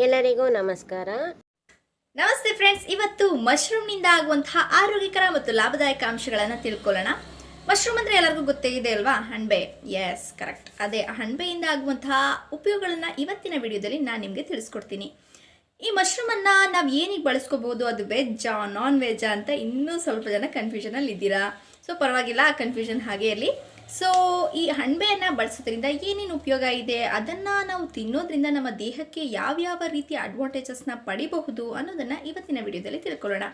ಎಲ್ಲರಿಗೂ ನಮಸ್ಕಾರ. ನಮಸ್ತೆ ಫ್ರೆಂಡ್ಸ್ ಇವತ್ತು ಮಶ್ರೂಮ್ನಿಂದ ಆಗುವಂತಹ ಆರೋಗ್ಯಕರ ಮತ್ತು ಲಾಭದಾಯಕ ಅಂಶಗಳನ್ನು ತಿಳ್ಕೊಳ್ಳೋಣ. ಮಶ್ರೂಮ್ ಅಂದರೆ ಎಲ್ಲರಿಗೂ ಗೊತ್ತೇ ಇದೆ ಅಲ್ವಾ? ಹಣ್ಬೆ. ಎಸ್ ಕರೆಕ್ಟ್ ಅದೇ, ಹಣ್ಬೆಯಿಂದ ಆಗುವಂತಹ ಉಪಯೋಗಗಳನ್ನು ಇವತ್ತಿನ ವಿಡಿಯೋದಲ್ಲಿ ನಾನು ನಿಮಗೆ ತಿಳಿಸ್ಕೊಡ್ತೀನಿ. ಈ ಮಶ್ರೂಮನ್ನು ನಾವು ಏನಿಗೆ ಬಳಸ್ಕೋಬೋದು? ಅದು ವೆಜ್ಜಾ ನಾನ್ ವೆಜ್ಜಾ ಅಂತ ಇನ್ನೂ ಸ್ವಲ್ಪ ಜನ ಕನ್ಫ್ಯೂಷನಲ್ಲಿ ಇದ್ದೀರಾ ಸೊ ಪರವಾಗಿಲ್ಲ, ಆ ಕನ್ಫ್ಯೂಷನ್ ಹಾಗೆ ಇರಲಿ. ಸೊ ಈ ಹಣ್ಬೆಯನ್ನು ಬಳಸೋದ್ರಿಂದ ಏನೇನು ಉಪಯೋಗ ಇದೆ? ಅದನ್ನು ನಾವು ತಿನ್ನೋದ್ರಿಂದ ನಮ್ಮ ದೇಹಕ್ಕೆ ಯಾವ್ಯಾವ ರೀತಿಯ ಅಡ್ವಾಂಟೇಜಸ್ನ ಪಡಿಬಹುದು ಅನ್ನೋದನ್ನು ಇವತ್ತಿನ ವಿಡಿಯೋದಲ್ಲಿ ತಿಳ್ಕೊಳ್ಳೋಣ.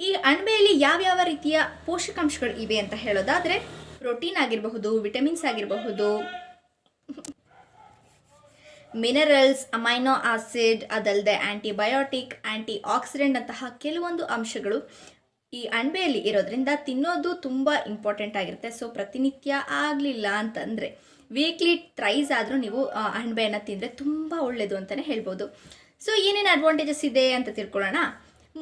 ಈ ಅಣಬೆಯಲ್ಲಿ ಯಾವ್ಯಾವ ರೀತಿಯ ಪೋಷಕಾಂಶಗಳು ಇವೆ ಅಂತ ಹೇಳೋದಾದರೆ, ಪ್ರೋಟೀನ್ ಆಗಿರಬಹುದು, ವಿಟಮಿನ್ಸ್ ಆಗಿರಬಹುದು, ಮಿನರಲ್ಸ್, ಅಮೈನೋ ಆಸಿಡ್ ಅದಲ್ಲದೆ ಆಂಟಿಬಯೋಟಿಕ್ ಆಂಟಿ ಆಕ್ಸಿಡೆಂಟ್ ಅಂತಹ ಕೆಲವೊಂದು ಅಂಶಗಳು ಈ ಅಣಬೆಯಲ್ಲಿ ಇರೋದ್ರಿಂದ ತಿನ್ನೋದು ತುಂಬ ಇಂಪಾರ್ಟೆಂಟ್ ಆಗಿರುತ್ತೆ. ಸೊ ಪ್ರತಿನಿತ್ಯ ಆಗಲಿಲ್ಲ ಅಂತಂದರೆ ವೀಕ್ಲಿ ಟ್ರೈಸ್ ಆದರೂ ನೀವು ಅಣಬೆಯನ್ನು ತಿಂದರೆ ತುಂಬ ಒಳ್ಳೆಯದು ಅಂತಲೇ ಹೇಳ್ಬೋದು. ಸೊ ಏನೇನು ಅಡ್ವಾಂಟೇಜಸ್ ಇದೆ ಅಂತ ತಿಳ್ಕೊಳ್ಳೋಣ.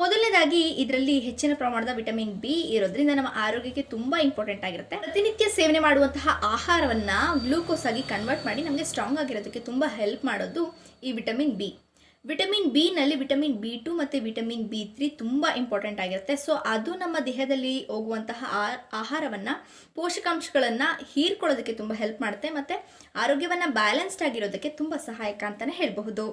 ಮೊದಲನೇದಾಗಿ ಇದರಲ್ಲಿ ಹೆಚ್ಚಿನ ಪ್ರಮಾಣದ ವಿಟಮಿನ್ ಬಿ ಇರೋದ್ರಿಂದ ನಮ್ಮ ಆರೋಗ್ಯಕ್ಕೆ ತುಂಬ ಇಂಪಾರ್ಟೆಂಟ್ ಆಗಿರುತ್ತೆ. ಪ್ರತಿನಿತ್ಯ ಸೇವನೆ ಮಾಡುವಂತಹ ಆಹಾರವನ್ನು ಗ್ಲೂಕೋಸ್ ಆಗಿ ಕನ್ವರ್ಟ್ ಮಾಡಿ ನಮಗೆ ಸ್ಟ್ರಾಂಗ್ ಆಗಿರೋದಕ್ಕೆ ತುಂಬ ಹೆಲ್ಪ್ ಮಾಡೋದು ಈ ವಿಟಮಿನ್ ಬಿ ವಿಟಮಿನ್ ಬಿ ನಲ್ಲಿ ವಿಟಮಿನ್ ಬಿ ಟು ಮತ್ತು ವಿಟಮಿನ್ ಬಿ ತ್ರೀ ತುಂಬ ಇಂಪಾರ್ಟೆಂಟ್ ಆಗಿರುತ್ತೆ. ಸೊ ಅದು ನಮ್ಮ ದೇಹದಲ್ಲಿ ಹೋಗುವಂತಹ ಆಹಾರವನ್ನು, ಪೋಷಕಾಂಶಗಳನ್ನು ಹೀರ್ಕೊಳ್ಳೋದಕ್ಕೆ ತುಂಬ ಹೆಲ್ಪ್ ಮಾಡುತ್ತೆ ಮತ್ತು ಆರೋಗ್ಯವನ್ನು ಬ್ಯಾಲೆನ್ಸ್ಡ್ ಆಗಿರೋದಕ್ಕೆ ತುಂಬ ಸಹಾಯಕ ಅಂತಲೇ ಹೇಳಬಹುದು.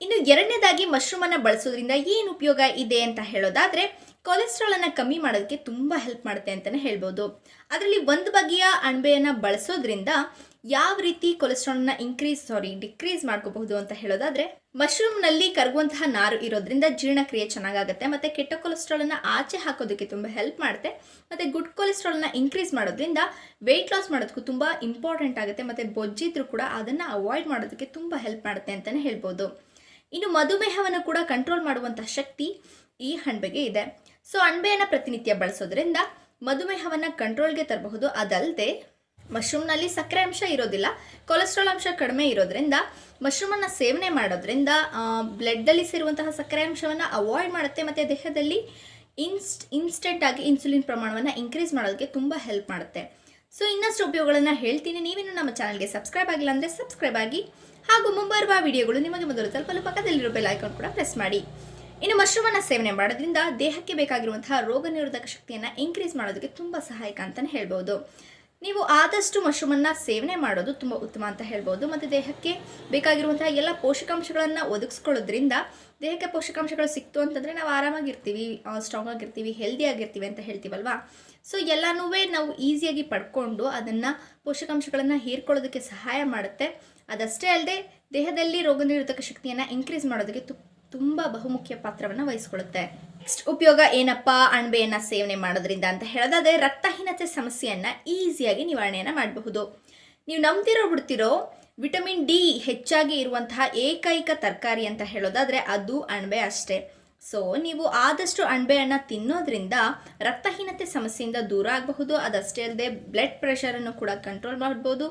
ಇನ್ನು ಎರಡನೇದಾಗಿ ಮಶ್ರೂಮನ್ನು ಬಳಸೋದ್ರಿಂದ ಏನು ಉಪಯೋಗ ಇದೆ ಅಂತ ಹೇಳೋದಾದ್ರೆ ಕೊಲೆಸ್ಟ್ರಾಲ್ ಅನ್ನ ಕಮ್ಮಿ ಮಾಡೋದಕ್ಕೆ ತುಂಬಾ ಹೆಲ್ಪ್ ಮಾಡುತ್ತೆ ಅಂತಾನೆ ಹೇಳ್ಬೋದು. ಅದರಲ್ಲಿ ಒಂದು ಬಗೆಯ ಅಣಬೆಯನ್ನ ಬಳಸೋದ್ರಿಂದ ಯಾವ ರೀತಿ ಕೊಲೆಸ್ಟ್ರಾಲ್ ಅನ್ನ ಇನ್ಕ್ರೀಸ್ ಸಾರಿ ಡಿಕ್ರೀಸ್ ಮಾಡ್ಕೋಬಹುದು ಅಂತ ಹೇಳೋದಾದ್ರೆ, ಮಶ್ರೂಮ್ನಲ್ಲಿ ಕರಗುವಂತಹ ನಾರು ಇರೋದ್ರಿಂದ ಜೀರ್ಣಕ್ರಿಯೆ ಚೆನ್ನಾಗಾಗುತ್ತೆ ಮತ್ತೆ ಕೆಟ್ಟ ಕೊಲೆಸ್ಟ್ರಾಲ್ ಅನ್ನ ಆಚೆ ಹಾಕೋದಕ್ಕೆ ತುಂಬಾ ಹೆಲ್ಪ್ ಮಾಡುತ್ತೆ ಮತ್ತೆ ಗುಡ್ ಕೊಲೆಸ್ಟ್ರಾಲ್ನ ಇನ್ಕ್ರೀಸ್ ಮಾಡೋದ್ರಿಂದ ವೆಯ್ಟ್ ಲಾಸ್ ಮಾಡೋದಕ್ಕೂ ತುಂಬಾ ಇಂಪಾರ್ಟೆಂಟ್ ಆಗುತ್ತೆ ಮತ್ತೆ ಬೊಜ್ಜಿದ್ರೂ ಕೂಡ ಅದನ್ನ ಅವಾಯ್ಡ್ ಮಾಡೋದಕ್ಕೆ ತುಂಬಾ ಹೆಲ್ಪ್ ಮಾಡುತ್ತೆ ಅಂತಾನೆ ಹೇಳ್ಬೋದು. ಇನ್ನು ಮಧುಮೇಹವನ್ನು ಕೂಡ ಕಂಟ್ರೋಲ್ ಮಾಡುವಂಥ ಶಕ್ತಿ ಈ ಹಣ್ಬೆಗೆ ಇದೆ. ಸೊ ಅಣಬೆಯನ್ನು ಪ್ರತಿನಿತ್ಯ ಬಳಸೋದ್ರಿಂದ ಮಧುಮೇಹವನ್ನು ಕಂಟ್ರೋಲ್ಗೆ ತರಬಹುದು. ಅದಲ್ಲದೆ ಮಶ್ರೂಮ್ನಲ್ಲಿ ಸಕ್ಕರೆ ಅಂಶ ಇರೋದಿಲ್ಲ ಕೊಲೆಸ್ಟ್ರಾಲ್ ಅಂಶ ಕಡಿಮೆ ಇರೋದ್ರಿಂದ ಮಶ್ರೂಮನ್ನು ಸೇವನೆ ಮಾಡೋದ್ರಿಂದ ಬ್ಲಡ್ಡಲ್ಲಿ ಸೇರುವಂತಹ ಸಕ್ಕರೆ ಅಂಶವನ್ನು ಅವಾಯ್ಡ್ ಮಾಡುತ್ತೆ, ಮತ್ತು ದೇಹದಲ್ಲಿ ಇನ್ಸ್ಟ್ ಇನ್ಸ್ಟೆಂಟ್ ಆಗಿ ಇನ್ಸುಲಿನ್ ಪ್ರಮಾಣವನ್ನು ಇನ್ಕ್ರೀಸ್ ಮಾಡೋದಕ್ಕೆ ತುಂಬ ಹೆಲ್ಪ್ ಮಾಡುತ್ತೆ. ಸೊ ಇನ್ನಷ್ಟು ಉಪಯೋಗಗಳನ್ನು ಹೇಳ್ತೀನಿ. ನೀವೇನು ನಮ್ಮ ಚಾನಲ್ಗೆ ಸಬ್ಸ್ಕ್ರೈಬ್ ಆಗಿಲ್ಲ ಅಂದರೆ ಸಬ್ಸ್ಕ್ರೈಬ್ ಆಗಿ, ಹಾಗೂ ಮುಂಬರುವ ವಿಡಿಯೋಗಳು ನಿಮಗೆ ಮೊದಲು ತಲುಪಲು ಪಕ್ಕದಲ್ಲಿರೋ ಬೆಲ್ ಐಕಾನ್ ಕೂಡ ಪ್ರೆಸ್ ಮಾಡಿ. ಇನ್ನು ಮಶ್ರೂಮನ್ನು ಸೇವನೆ ಮಾಡೋದ್ರಿಂದ ದೇಹಕ್ಕೆ ಬೇಕಾಗಿರುವಂತಹ ರೋಗ ನಿರೋಧಕ ಶಕ್ತಿಯನ್ನು ಇನ್ಕ್ರೀಸ್ ಮಾಡೋದಕ್ಕೆ ತುಂಬ ಸಹಾಯಕ ಅಂತಲೇ ಹೇಳ್ಬೋದು. ನೀವು ಆದಷ್ಟು ಮಶ್ರೂಮನ್ನು ಸೇವನೆ ಮಾಡೋದು ತುಂಬ ಉತ್ತಮ ಅಂತ ಹೇಳ್ಬೋದು. ಮತ್ತು ದೇಹಕ್ಕೆ ಬೇಕಾಗಿರುವಂತಹ ಎಲ್ಲ ಪೋಷಕಾಂಶಗಳನ್ನು ಒದಗಿಸ್ಕೊಳ್ಳೋದ್ರಿಂದ ದೇಹಕ್ಕೆ ಪೋಷಕಾಂಶಗಳು ಸಿಕ್ತು ಅಂತಂದರೆ ನಾವು ಆರಾಮಾಗಿರ್ತೀವಿ ಸ್ಟ್ರಾಂಗ್ ಆಗಿರ್ತೀವಿ ಹೆಲ್ದಿ ಆಗಿರ್ತೀವಿ ಅಂತ ಹೇಳ್ತೀವಲ್ವಾ? ಸೊ ಎಲ್ಲನೂ ನಾವು ಈಸಿಯಾಗಿ ಪಡ್ಕೊಂಡು ಅದನ್ನು ಪೋಷಕಾಂಶಗಳನ್ನು ಹೀರ್ಕೊಳ್ಳೋದಕ್ಕೆ ಸಹಾಯ ಮಾಡುತ್ತೆ. ಅದಷ್ಟೇ ಅಲ್ಲದೆ ದೇಹದಲ್ಲಿ ರೋಗ ನಿರೋಧಕ ಶಕ್ತಿಯನ್ನು ಇನ್ಕ್ರೀಸ್ ಮಾಡೋದಕ್ಕೆ ತು ತುಂಬ ಬಹುಮುಖ್ಯ ಪಾತ್ರವನ್ನು ವಹಿಸ್ಕೊಳ್ಳುತ್ತೆ. ನೆಕ್ಸ್ಟ್ ಉಪಯೋಗ ಏನಪ್ಪ? ಅಣಬೆಯನ್ನು ಸೇವನೆ ಮಾಡೋದ್ರಿಂದ ಅಂತ ಹೇಳೋದಾದ್ರೆ ರಕ್ತಹೀನತೆ ಸಮಸ್ಯೆಯನ್ನು ಈಸಿಯಾಗಿ ನಿವಾರಣೆಯನ್ನು ಮಾಡಬಹುದು. ನೀವು ನಂಬ್ತಿರೋ ಬಿಡ್ತಿರೋ ವಿಟಮಿನ್ ಡಿ ಹೆಚ್ಚಾಗಿ ಇರುವಂತಹ ಏಕೈಕ ತರಕಾರಿ ಅಂತ ಹೇಳೋದಾದ್ರೆ ಅದು ಅಣಬೆ ಅಷ್ಟೇ. ಸೊ ನೀವು ಆದಷ್ಟು ಅಣಬೆಯನ್ನು ತಿನ್ನೋದ್ರಿಂದ ರಕ್ತಹೀನತೆ ಸಮಸ್ಯೆಯಿಂದ ದೂರ ಆಗಬಹುದು. ಅದಷ್ಟೇ ಅಲ್ಲದೆ ಬ್ಲಡ್ ಪ್ರೆಷರನ್ನು ಕೂಡ ಕಂಟ್ರೋಲ್ ಮಾಡ್ಬೋದು.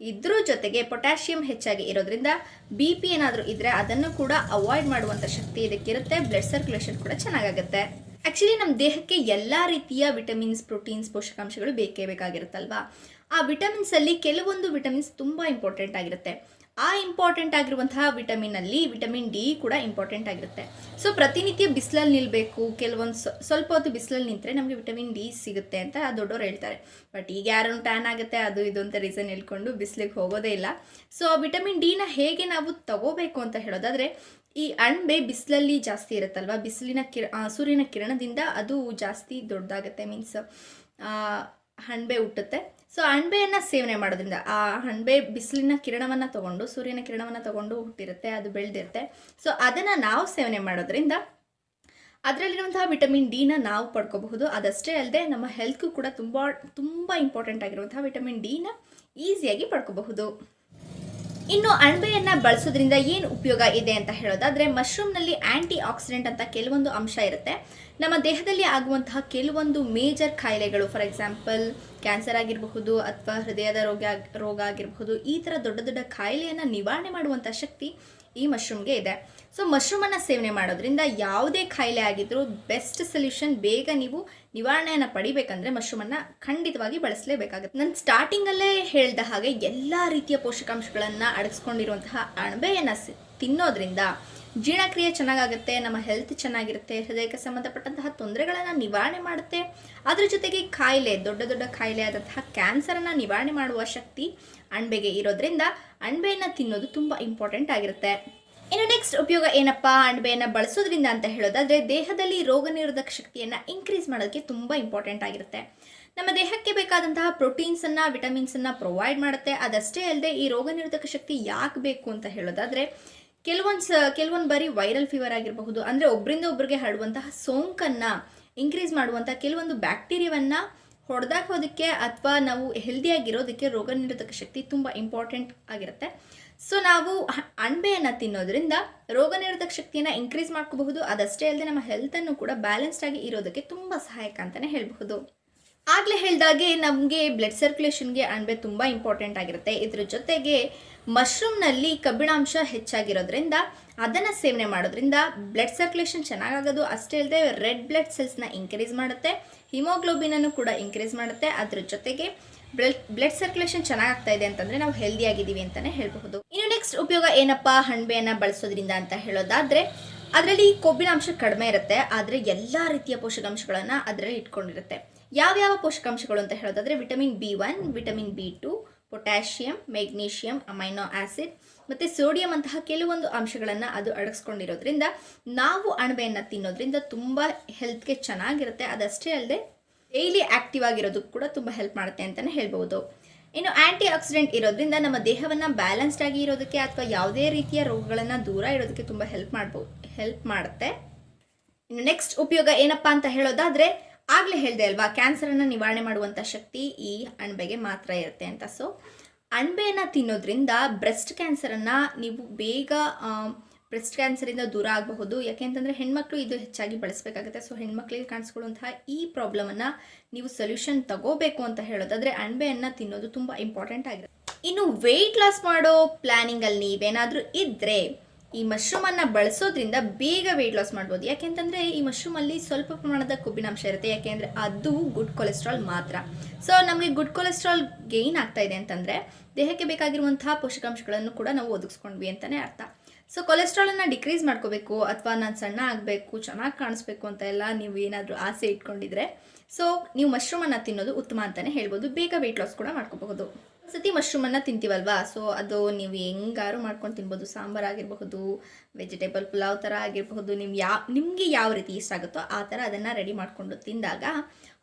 ಇದ್ರ ಜೊತೆಗೆ ಪೊಟ್ಯಾಷಿಯಂ ಹೆಚ್ಚಾಗಿ ಇರೋದ್ರಿಂದ ಬಿ ಪಿ ಏನಾದರೂ ಇದ್ದರೆ ಅದನ್ನು ಕೂಡ ಅವಾಯ್ಡ್ ಮಾಡುವಂಥ ಶಕ್ತಿ ಇದಕ್ಕಿರುತ್ತೆ ಬ್ಲಡ್ ಸರ್ಕ್ಯುಲೇಷನ್ ಕೂಡ ಚೆನ್ನಾಗಾಗುತ್ತೆ. ಆ್ಯಕ್ಚುಲಿ ನಮ್ಮ ದೇಹಕ್ಕೆ ಎಲ್ಲ ರೀತಿಯ ವಿಟಮಿನ್ಸ್ ಪ್ರೋಟೀನ್ಸ್ ಪೋಷಕಾಂಶಗಳು ಬೇಕೇ ಬೇಕಾಗಿರುತ್ತಲ್ವಾ? ಆ ವಿಟಮಿನ್ಸಲ್ಲಿ ಕೆಲವೊಂದು ವಿಟಮಿನ್ಸ್ ತುಂಬ ಇಂಪಾರ್ಟೆಂಟ್ ಆಗಿರುತ್ತೆ. ಆ ಇಂಪಾರ್ಟೆಂಟ್ ಆಗಿರುವಂತಹ ವಿಟಮಿನಲ್ಲಿ ವಿಟಮಿನ್ ಡಿ ಕೂಡ ಇಂಪಾರ್ಟೆಂಟ್ ಆಗಿರುತ್ತೆ. ಸೊ ಪ್ರತಿನಿತ್ಯ ಬಿಸಿಲಲ್ಲಿ ನಿಲ್ಲಬೇಕು ಕೆಲವೊಂದು ಸ್ವ- ಸ್ವಲ್ಪ ಹೊತ್ತು ಬಿಸಿಲಲ್ಲಿ ನಿಂತರೆ ನಮಗೆ ವಿಟಮಿನ್ ಡಿ ಸಿಗುತ್ತೆ ಅಂತ ದೊಡ್ಡವರು ಹೇಳ್ತಾರೆ. ಬಟ್ ಈಗ ಯಾರು ಟ್ಯಾನ್ ಆಗುತ್ತೆ, ಅದು ಇದು ಅಂತ ರೀಸನ್ ಹೇಳ್ಕೊಂಡು ಬಿಸಿಲಿಗೆ ಹೋಗೋದೇ ಇಲ್ಲ. ಸೊ ಆ ವಿಟಮಿನ್ ಡಿನ ಹೇಗೆ ನಾವು ತಗೋಬೇಕು ಅಂತ ಹೇಳೋದಾದರೆ, ಈ ಅಣಬೆ ಬಿಸಿಲಲ್ಲಿ ಜಾಸ್ತಿ ಇರುತ್ತಲ್ವ? ಬಿಸಿಲಿನ ಕಿರ ಸೂರ್ಯನ ಕಿರಣದಿಂದ ಅದು ಜಾಸ್ತಿ ದೊಡ್ಡದಾಗುತ್ತೆ. ಮೀನ್ಸ್ ಹಣ್ಬೆ ಹುಟ್ಟುತ್ತೆ. ಸೊ ಅಣಬೆಯನ್ನು ಸೇವನೆ ಮಾಡೋದ್ರಿಂದ ಆ ಅಣಬೆ ಬಿಸಿಲಿನ ಕಿರಣವನ್ನು ತಗೊಂಡು, ಸೂರ್ಯನ ಕಿರಣವನ್ನು ತಗೊಂಡು ಹುಟ್ಟಿರುತ್ತೆ, ಅದು ಬೆಳೆದಿರುತ್ತೆ. ಸೊ ಅದನ್ನು ನಾವು ಸೇವನೆ ಮಾಡೋದ್ರಿಂದ ಅದರಲ್ಲಿರುವಂತಹ ವಿಟಮಿನ್ ಡಿನ ನಾವು ಪಡ್ಕೋಬಹುದು. ಅದಷ್ಟೇ ಅಲ್ಲದೆ ನಮ್ಮ ಹೆಲ್ತ್ಗೂ ಕೂಡ ತುಂಬ ತುಂಬ ಇಂಪಾರ್ಟೆಂಟ್ ಆಗಿರುವಂತಹ ವಿಟಮಿನ್ ಡಿನ ಈಸಿಯಾಗಿ ಪಡ್ಕೋಬಹುದು. ಇನ್ನು ಅಣಬೆಯನ್ನ ಬಳಸೋದ್ರಿಂದ ಏನು ಉಪಯೋಗ ಇದೆ ಅಂತ ಹೇಳೋದಾದ್ರೆ ಮಶ್ರೂಮ್ನಲ್ಲಿ ಆಂಟಿ ಆಕ್ಸಿಡೆಂಟ್ ಅಂತ ಕೆಲವೊಂದು ಅಂಶ ಇರುತ್ತೆ. ನಮ್ಮ ದೇಹದಲ್ಲಿ ಆಗುವಂತಹ ಕೆಲವೊಂದು ಮೇಜರ್ ಕಾಯಿಲೆಗಳು ಫಾರ್ ಎಕ್ಸಾಂಪಲ್ ಕ್ಯಾನ್ಸರ್ ಆಗಿರಬಹುದು ಅಥವಾ ಹೃದಯದ ರೋಗ ರೋಗ ಆಗಿರಬಹುದು, ಈ ಥರ ದೊಡ್ಡ ದೊಡ್ಡ ಕಾಯಿಲೆಯನ್ನು ನಿವಾರಣೆ ಮಾಡುವಂಥ ಶಕ್ತಿ ಈ ಮಶ್ರೂಮ್ಗೆ ಇದೆ. ಸೊ ಮಶ್ರೂಮನ್ನು ಸೇವನೆ ಮಾಡೋದ್ರಿಂದ ಯಾವುದೇ ಕಾಯಿಲೆ ಆಗಿದ್ರೂ ಬೆಸ್ಟ್ ಸೊಲ್ಯೂಷನ್ ಬೇಗ ನೀವು ನಿವಾರಣೆಯನ್ನು ಪಡಿಬೇಕಂದ್ರೆ ಮಶ್ರೂಮನ್ನು ಖಂಡಿತವಾಗಿ ಬಳಸಲೇಬೇಕಾಗುತ್ತೆ. ನಾನು ಸ್ಟಾರ್ಟಿಂಗಲ್ಲೇ ಹೇಳಿದ ಹಾಗೆ ಎಲ್ಲ ರೀತಿಯ ಪೋಷಕಾಂಶಗಳನ್ನು ಅಡಗಿಸ್ಕೊಂಡಿರುವಂತಹ ಅಣಬೆಯನ್ನು ತಿನ್ನೋದ್ರಿಂದ ಜೀರ್ಣಕ್ರಿಯೆ ಚೆನ್ನಾಗಾಗುತ್ತೆ, ನಮ್ಮ ಹೆಲ್ತ್ ಚೆನ್ನಾಗಿರುತ್ತೆ, ಹೃದಯಕ್ಕೆ ಸಂಬಂಧಪಟ್ಟಂತಹ ತೊಂದರೆಗಳನ್ನು ನಿವಾರಣೆ ಮಾಡುತ್ತೆ. ಅದ್ರ ಜೊತೆಗೆ ಕಾಯಿಲೆ ದೊಡ್ಡ ದೊಡ್ಡ ಕಾಯಿಲೆ ಆದಂತಹ ಕ್ಯಾನ್ಸರನ್ನು ನಿವಾರಣೆ ಮಾಡುವ ಶಕ್ತಿ ಅಣಬೆಗೆ ಇರೋದ್ರಿಂದ ಅಣಬೆಯನ್ನು ತಿನ್ನೋದು ತುಂಬ ಇಂಪಾರ್ಟೆಂಟ್ ಆಗಿರುತ್ತೆ. ಇನ್ನು ನೆಕ್ಸ್ಟ್ ಉಪಯೋಗ ಏನಪ್ಪ, ಅಣಬೆಯನ್ನು ಬಳಸೋದ್ರಿಂದ ಅಂತ ಹೇಳೋದಾದ್ರೆ ದೇಹದಲ್ಲಿ ರೋಗ ನಿರೋಧಕ ಶಕ್ತಿಯನ್ನು ಇನ್ಕ್ರೀಸ್ ಮಾಡೋದಕ್ಕೆ ತುಂಬ ಇಂಪಾರ್ಟೆಂಟ್ ಆಗಿರುತ್ತೆ. ನಮ್ಮ ದೇಹಕ್ಕೆ ಬೇಕಾದಂತಹ ಪ್ರೋಟೀನ್ಸನ್ನು ವಿಟಮಿನ್ಸನ್ನು ಪ್ರೊವೈಡ್ ಮಾಡುತ್ತೆ. ಅದಷ್ಟೇ ಅಲ್ಲದೆ ಈ ರೋಗ ನಿರೋಧಕ ಶಕ್ತಿ ಯಾಕೆ ಬೇಕು ಅಂತ ಹೇಳೋದಾದ್ರೆ ಕೆಲವೊಂದು ಕೆಲವೊಂದು ಬಾರಿ ವೈರಲ್ ಫೀವರ್ ಆಗಿರಬಹುದು, ಅಂದರೆ ಒಬ್ಬರಿಂದ ಒಬ್ಬರಿಗೆ ಹರಡುವಂತಹ ಸೋಂಕನ್ನು ಇನ್ಕ್ರೀಸ್ ಮಾಡುವಂಥ ಕೆಲವೊಂದು ಬ್ಯಾಕ್ಟೀರಿಯಾವನ್ನು ಹೊಡೆದಾಕೋದಕ್ಕೆ ಅಥವಾ ನಾವು ಹೆಲ್ದಿಯಾಗಿರೋದಕ್ಕೆ ರೋಗ ನಿರೋಧಕ ಶಕ್ತಿ ತುಂಬ ಇಂಪಾರ್ಟೆಂಟ್ ಆಗಿರುತ್ತೆ. ಸೊ ನಾವು ಅಣಬೆಯನ್ನು ತಿನ್ನೋದ್ರಿಂದ ರೋಗ ನಿರೋಧಕ ಶಕ್ತಿಯನ್ನು ಇನ್ಕ್ರೀಸ್ ಮಾಡ್ಕೋಬಹುದು. ಅದಷ್ಟೇ ಅಲ್ಲದೆ ನಮ್ಮ ಹೆಲ್ತನ್ನು ಕೂಡ ಬ್ಯಾಲೆನ್ಸ್ಡ್ ಆಗಿ ಇರೋದಕ್ಕೆ ತುಂಬ ಸಹಾಯಕ ಅಂತಲೇ ಹೇಳಬಹುದು. ಆಗಲೇ ಹೇಳಿದಾಗೆ ನಮಗೆ ಬ್ಲಡ್ ಸರ್ಕ್ಯುಲೇಷನ್ಗೆ ಅಣಬೆ ತುಂಬ ಇಂಪಾರ್ಟೆಂಟ್ ಆಗಿರುತ್ತೆ. ಇದ್ರ ಜೊತೆಗೆ ಮಶ್ರೂಮ್ನಲ್ಲಿ ಕಬ್ಬಿಣಾಂಶ ಹೆಚ್ಚಾಗಿರೋದ್ರಿಂದ ಅದನ್ನು ಸೇವನೆ ಮಾಡೋದ್ರಿಂದ ಬ್ಲಡ್ ಸರ್ಕ್ಯುಲೇಷನ್ ಚೆನ್ನಾಗಾಗೋದು. ಅಷ್ಟೇ ಅಲ್ಲದೆ ರೆಡ್ ಬ್ಲಡ್ ಸೆಲ್ಸ್ನ ಇನ್ಕ್ರೀಸ್ ಮಾಡುತ್ತೆ. ಹಿಮೋಗ್ಲೋಬಿನನ್ನು ಕೂಡ ಇನ್ಕ್ರೀಸ್ ಮಾಡುತ್ತೆ. ಅದ್ರ ಜೊತೆಗೆ ಬ್ಲಡ್ ಬ್ಲಡ್ ಸರ್ಕ್ಯುಲೇಷನ್ ಚೆನ್ನಾಗಾಗ್ತಾ ಇದೆ ಅಂತಂದ್ರೆ ನಾವು ಹೆಲ್ದಿ ಆಗಿದ್ದೀವಿ ಅಂತಾನೆ ಹೇಳಬಹುದು. ಇನ್ನು ನೆಕ್ಸ್ಟ್ ಉಪಯೋಗ ಏನಪ್ಪ? ಹಣ್ಬೆಯನ್ನು ಬಳಸೋದ್ರಿಂದ ಅಂತ ಹೇಳೋದಾದ್ರೆ ಅದರಲ್ಲಿ ಕೊಬ್ಬಿನಾಂಶ ಕಡಿಮೆ ಇರುತ್ತೆ. ಆದರೆ ಎಲ್ಲ ರೀತಿಯ ಪೋಷಕಾಂಶಗಳನ್ನು ಅದರಲ್ಲಿ ಇಟ್ಕೊಂಡಿರುತ್ತೆ. ಯಾವ್ಯಾವ ಪೋಷಕಾಂಶಗಳು ಅಂತ ಹೇಳೋದಾದ್ರೆ vitamin B one vitamin B two potassium, magnesium, amino acid ಮತ್ತು ಸೋಡಿಯಂ ಅಂತಹ ಕೆಲವೊಂದು ಅಂಶಗಳನ್ನು ಅದು ಅಡಗಿಸ್ಕೊಂಡಿರೋದ್ರಿಂದ ನಾವು ಅಣಬೆಯನ್ನು ತಿನ್ನೋದ್ರಿಂದ ತುಂಬ ಹೆಲ್ತ್ಗೆ ಚೆನ್ನಾಗಿರುತ್ತೆ. ಅದಷ್ಟೇ ಅಲ್ಲದೆ ಡೈಲಿ ಆಕ್ಟಿವ್ ಆಗಿರೋದಕ್ಕೂ ಕೂಡ ತುಂಬ ಹೆಲ್ಪ್ ಮಾಡುತ್ತೆ ಅಂತಲೇ ಹೇಳ್ಬೋದು ಇನ್ನು ಆ್ಯಂಟಿ ಆಕ್ಸಿಡೆಂಟ್ ಇರೋದ್ರಿಂದ ನಮ್ಮ ದೇಹವನ್ನು ಬ್ಯಾಲೆನ್ಸ್ಡ್ ಆಗಿ ಇರೋದಕ್ಕೆ ಅಥವಾ ಯಾವುದೇ ರೀತಿಯ ರೋಗಗಳನ್ನು ದೂರ ಇರೋದಕ್ಕೆ ತುಂಬ ಹೆಲ್ಪ್ ಮಾಡ್ಬೋದು ಹೆಲ್ಪ್ ಮಾಡುತ್ತೆ. ಇನ್ನು ನೆಕ್ಸ್ಟ್ ಉಪಯೋಗ ಏನಪ್ಪಾ ಅಂತ ಹೇಳೋದಾದ್ರೆ ಆಗ್ಲೇ ಹೇಳಿದೆ ಅಲ್ವಾ ಕ್ಯಾನ್ಸರನ್ನು ನಿವಾರಣೆ ಮಾಡುವಂಥ ಶಕ್ತಿ ಈ ಅಣಬೆಗೆ ಮಾತ್ರ ಇರುತ್ತೆ ಅಂತ. ಸೊ ಅಣಬೆಯನ್ನು ತಿನ್ನೋದ್ರಿಂದ ಬ್ರೆಸ್ಟ್ ಕ್ಯಾನ್ಸರನ್ನು ನೀವು ಬೇಗ ಬ್ರೆಸ್ಟ್ ಕ್ಯಾನ್ಸರಿಂದ ದೂರ ಆಗಬಹುದು. ಯಾಕೆಂತಂದರೆ ಹೆಣ್ಮಕ್ಳು ಇದು ಹೆಚ್ಚಾಗಿ ಬಳಸಬೇಕಾಗುತ್ತೆ. ಸೊ ಹೆಣ್ಮಕ್ಳಿಗೆ ಕಾಣಿಸ್ಕೊಳ್ಳುವಂತಹ ಈ ಪ್ರಾಬ್ಲಮನ್ನು ನೀವು ಸೊಲ್ಯೂಷನ್ ತಗೋಬೇಕು ಅಂತ ಹೇಳೋದಾದ್ರೆ ಅಣಬೆಯನ್ನು ತಿನ್ನೋದು ತುಂಬ ಇಂಪಾರ್ಟೆಂಟ್ ಆಗಿರುತ್ತೆ. ಇನ್ನು ವೆಯ್ಟ್ ಲಾಸ್ ಮಾಡೋ ಪ್ಲ್ಯಾನಿಂಗಲ್ಲಿ ನೀವೇನಾದರೂ ಇದ್ದರೆ ಈ ಮಶ್ರೂಮನ್ನು ಬಳಸೋದ್ರಿಂದ ಬೇಗ ವೆಯ್ಟ್ ಲಾಸ್ ಮಾಡ್ಬೋದು. ಯಾಕೆಂತಂದರೆ ಈ ಮಶ್ರೂಮಲ್ಲಿ ಸ್ವಲ್ಪ ಪ್ರಮಾಣದ ಕೊಬ್ಬಿನಾಂಶ ಇರುತ್ತೆ. ಯಾಕೆಂದರೆ ಅದು ಗುಡ್ ಕೊಲೆಸ್ಟ್ರಾಲ್ ಮಾತ್ರ. ಸೊ ನಮಗೆ ಗುಡ್ ಕೊಲೆಸ್ಟ್ರಾಲ್ ಗೈನ್ ಆಗ್ತಾ ಇದೆ ಅಂತಂದರೆ ದೇಹಕ್ಕೆ ಬೇಕಾಗಿರುವಂತಹ ಪೋಷಕಾಂಶಗಳನ್ನು ಕೂಡ ನಾವು ಒದಗಿಸ್ಕೊಂಡ್ವಿ ಅಂತಲೇ ಅರ್ಥ. ಸೊ ಕೊಲೆಸ್ಟ್ರಾಲನ್ನು ಡಿಕ್ರೀಸ್ ಮಾಡ್ಕೋಬೇಕು ಅಥವಾ ನಾನು ಸಣ್ಣ ಆಗಬೇಕು, ಚೆನ್ನಾಗಿ ಕಾಣಿಸ್ಬೇಕು ಅಂತ ಎಲ್ಲ ನೀವು ಏನಾದರೂ ಆಸೆ ಇಟ್ಕೊಂಡಿದ್ರೆ ಸೊ ನೀವು ಮಶ್ರೂಮನ್ನು ತಿನ್ನೋದು ಉತ್ತಮ ಅಂತಲೇ ಹೇಳ್ಬೋದು. ಬೇಗ ವೆಯ್ಟ್ ಲಾಸ್ ಕೂಡ ಮಾಡ್ಕೋಬಹುದು. ಸತಿ ಮಶ್ರೂಮನ್ನು ತಿಂತೀವಲ್ವಾ? ಸೊ ಅದು ನೀವು ಹೆಂಗಾರು ಮಾಡ್ಕೊಂಡು ತಿನ್ಬೋದು. ಸಾಂಬಾರು ಆಗಿರಬಹುದು ವೆಜಿಟೇಬಲ್ ಪುಲಾವ್ ಥರ ಆಗಿರಬಹುದು ನೀವು ಯಾವ ನಿಮಗೆ ಯಾವ ರೀತಿ ಇಷ್ಟ ಆಗುತ್ತೋ ಆ ಥರ ಅದನ್ನು ರೆಡಿ ಮಾಡಿಕೊಂಡು ತಿಂದಾಗ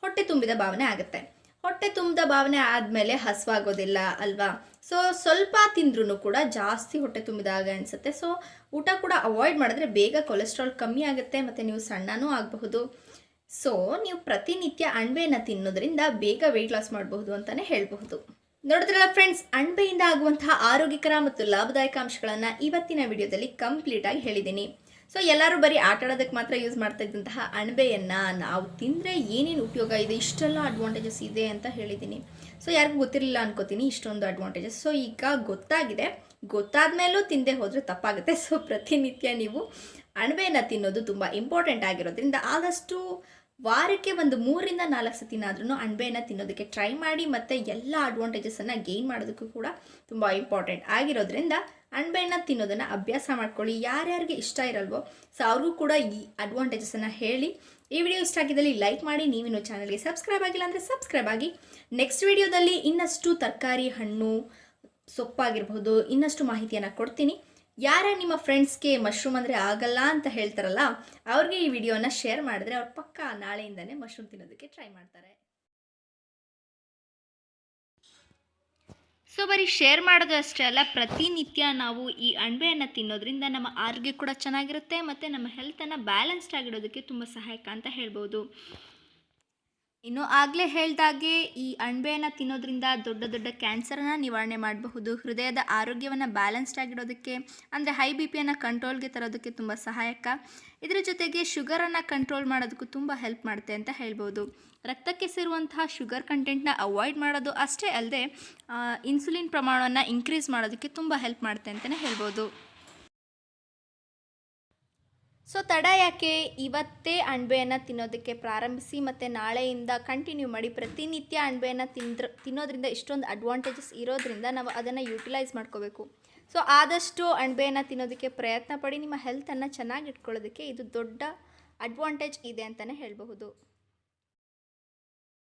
ಹೊಟ್ಟೆ ತುಂಬಿದ ಭಾವನೆ ಆಗುತ್ತೆ. ಹೊಟ್ಟೆ ತುಂಬಿದ ಭಾವನೆ ಆದಮೇಲೆ ಹಸುವಾಗೋದಿಲ್ಲ ಅಲ್ವಾ? ಸೊ ಸ್ವಲ್ಪ ತಿಂದ್ರೂ ಕೂಡ ಜಾಸ್ತಿ ಹೊಟ್ಟೆ ತುಂಬಿದಾಗ ಅನಿಸುತ್ತೆ. ಸೊ ಊಟ ಕೂಡ ಅವಾಯ್ಡ್ ಮಾಡಿದ್ರೆ ಬೇಗ ಕೊಲೆಸ್ಟ್ರಾಲ್ ಕಮ್ಮಿ ಆಗುತ್ತೆ ಮತ್ತು ನೀವು ಸಣ್ಣನೂ ಆಗಬಹುದು. ಸೊ ನೀವು ಪ್ರತಿನಿತ್ಯ ಅಣಬೆಯನ್ನು ತಿನ್ನೋದ್ರಿಂದ ಬೇಗ ವೆಯ್ಟ್ ಲಾಸ್ ಮಾಡಬಹುದು ಅಂತಲೇ ಹೇಳಬಹುದು. ನೋಡಿದ್ರಲ್ಲ ಫ್ರೆಂಡ್ಸ್ ಅಣಬೆಯಿಂದ ಆಗುವಂತಹ ಆರೋಗ್ಯಕರ ಮತ್ತು ಲಾಭದಾಯಕ ಅಂಶಗಳನ್ನು ಇವತ್ತಿನ ವಿಡಿಯೋದಲ್ಲಿ ಕಂಪ್ಲೀಟ್ ಆಗಿ ಹೇಳಿದ್ದೀನಿ. ಸೊ ಎಲ್ಲರೂ ಬರೀ ಆಟ ಆಡೋದಕ್ಕೆ ಮಾತ್ರ ಯೂಸ್ ಮಾಡ್ತಾ ಇದ್ದಂತಹ ಅಣಬೆಯನ್ನು ನಾವು ತಿಂದರೆ ಏನೇನು ಉಪಯೋಗ ಇದೆ, ಇಷ್ಟೆಲ್ಲ ಅಡ್ವಾಂಟೇಜಸ್ ಇದೆ ಅಂತ ಹೇಳಿದ್ದೀನಿ. ಸೊ ಯಾರಿಗೂ ಗೊತ್ತಿರಲಿಲ್ಲ ಅನ್ಕೋತೀನಿ, ಇಷ್ಟೊಂದು ಅಡ್ವಾಂಟೇಜಸ್ ಸೊ ಈಗ ಗೊತ್ತಾಗಿದೆ. ಗೊತ್ತಾದ ಮೇಲೂ ತಿಂದೆ ಹೋದರೆ ತಪ್ಪಾಗುತ್ತೆ. ಸೊ ಪ್ರತಿನಿತ್ಯ ನೀವು ಅಣಬೆಯನ್ನು ತಿನ್ನೋದು ತುಂಬ ಇಂಪಾರ್ಟೆಂಟ್ ಆಗಿರೋದ್ರಿಂದ ಆದಷ್ಟು ವಾರಕ್ಕೆ ಒಂದು ಮೂರಿಂದ ನಾಲ್ಕು ಸತಿನಾದ್ರೂ ಅಣಬೆಯನ್ನು ತಿನ್ನೋದಕ್ಕೆ ಟ್ರೈ ಮಾಡಿ ಮತ್ತು ಎಲ್ಲ ಅಡ್ವಾಂಟೇಜಸನ್ನು ಗೇನ್ ಮಾಡೋದಕ್ಕೂ ಕೂಡ ತುಂಬ ಇಂಪಾರ್ಟೆಂಟ್ ಆಗಿರೋದ್ರಿಂದ ಅಣಬೆಯನ್ನು ತಿನ್ನೋದನ್ನು ಅಭ್ಯಾಸ ಮಾಡ್ಕೊಳ್ಳಿ. ಯಾರ್ಯಾರಿಗೆ ಇಷ್ಟ ಇರಲ್ವೋ ಸೊ ಅವ್ರಿಗೂ ಕೂಡ ಈ ಅಡ್ವಾಂಟೇಜಸನ್ನು ಹೇಳಿ. ಈ ವಿಡಿಯೋ ಇಷ್ಟ ಆಗಿದ್ದಲ್ಲಿ ಲೈಕ್ ಮಾಡಿ. ನೀವಿನ ಚಾನಲ್ಗೆ ಸಬ್ಸ್ಕ್ರೈಬ್ ಆಗಿಲ್ಲ ಅಂದರೆ ಸಬ್ಸ್ಕ್ರೈಬ್ ಆಗಿ. ನೆಕ್ಸ್ಟ್ ವಿಡಿಯೋದಲ್ಲಿ ಇನ್ನಷ್ಟು ತರಕಾರಿ ಹಣ್ಣು ಸೊಪ್ಪಾಗಿರ್ಬಹುದು, ಇನ್ನಷ್ಟು ಮಾಹಿತಿಯನ್ನು ಕೊಡ್ತೀನಿ. ಯಾರ ನಿಮ್ಮ ಫ್ರೆಂಡ್ಸ್ಗೆ ಮಶ್ರೂಮ್ ಅಂದರೆ ಆಗಲ್ಲ ಅಂತ ಹೇಳ್ತಾರಲ್ಲ, ಅವ್ರಿಗೆ ಈ ವಿಡಿಯೋನ ಶೇರ್ ಮಾಡಿದ್ರೆ ಅವ್ರು ಪಕ್ಕ ನಾಳೆಯಿಂದನೇ ಮಶ್ರೂಮ್ ತಿನ್ನೋದಕ್ಕೆ ಟ್ರೈ ಮಾಡ್ತಾರೆ. ಸೊ ಬರೀ ಶೇರ್ ಮಾಡೋದು ಅಷ್ಟೇ ಅಲ್ಲ, ಪ್ರತಿನಿತ್ಯ ನಾವು ಈ ಅಣಬೆಯನ್ನು ತಿನ್ನೋದ್ರಿಂದ ನಮ್ಮ ಆರೋಗ್ಯ ಕೂಡ ಚೆನ್ನಾಗಿರುತ್ತೆ ಮತ್ತು ನಮ್ಮ ಹೆಲ್ತನ್ನು ಬ್ಯಾಲೆನ್ಸ್ಡ್ ಆಗಿಡೋದಕ್ಕೆ ತುಂಬ ಸಹಾಯಕ ಅಂತ ಹೇಳ್ಬೋದು. ಇನ್ನು ಆಗಲೇ ಹೇಳ್ದಾಗೆ ಈ ಅಣಬೆಯನ್ನು ತಿನ್ನೋದ್ರಿಂದ ದೊಡ್ಡ ದೊಡ್ಡ ಕ್ಯಾನ್ಸರನ್ನು ನಿವಾರಣೆ ಮಾಡಬಹುದು. ಹೃದಯದ ಆರೋಗ್ಯವನ್ನು ಬ್ಯಾಲೆನ್ಸ್ಡ್ ಆಗಿಡೋದಕ್ಕೆ, ಅಂದರೆ ಹೈ ಬಿ ಪಿಯನ್ನು ಕಂಟ್ರೋಲ್ಗೆ ತರೋದಕ್ಕೆ ತುಂಬ ಸಹಾಯಕ. ಇದರ ಜೊತೆಗೆ ಶುಗರನ್ನು ಕಂಟ್ರೋಲ್ ಮಾಡೋದಕ್ಕೂ ತುಂಬ ಹೆಲ್ಪ್ ಮಾಡುತ್ತೆ ಅಂತ ಹೇಳ್ಬೋದು. ರಕ್ತಕ್ಕೆ ಸೇರುವಂತಹ ಶುಗರ್ ಕಂಟೆಂಟ್ನ ಅವಾಯ್ಡ್ ಮಾಡೋದು ಅಷ್ಟೇ ಅಲ್ಲದೆ ಇನ್ಸುಲಿನ್ ಪ್ರಮಾಣವನ್ನು ಇನ್ಕ್ರೀಸ್ ಮಾಡೋದಕ್ಕೆ ತುಂಬ ಹೆಲ್ಪ್ ಮಾಡುತ್ತೆ ಅಂತಲೇ ಹೇಳ್ಬೋದು. ಸೊ ತಡ ಯಾಕೆ? ಇವತ್ತೇ ಅಣಬೆಯನ್ನು ತಿನ್ನೋದಕ್ಕೆ ಪ್ರಾರಂಭಿಸಿ ಮತ್ತು ನಾಳೆಯಿಂದ ಕಂಟಿನ್ಯೂ ಮಾಡಿ ಪ್ರತಿನಿತ್ಯ ಅಣಬೆಯನ್ನು ತಿಂದ್ರ, ತಿನ್ನೋದ್ರಿಂದ ಇಷ್ಟೊಂದು ಅಡ್ವಾಂಟೇಜಸ್ ಇರೋದ್ರಿಂದ ನಾವು ಅದನ್ನು ಯೂಟಿಲೈಸ್ ಮಾಡ್ಕೋಬೇಕು. ಸೊ ಆದಷ್ಟು ಅಣಬೆಯನ್ನು ತಿನ್ನೋದಕ್ಕೆ ಪ್ರಯತ್ನ ಪಡಿ, ನಿಮ್ಮ ಹೆಲ್ತನ್ನು ಚೆನ್ನಾಗಿ ಇಟ್ಕೊಳ್ಳೋದಕ್ಕೆ ಇದು ದೊಡ್ಡ ಅಡ್ವಾಂಟೇಜ್ ಇದೆ ಅಂತಲೇ ಹೇಳಬಹುದು.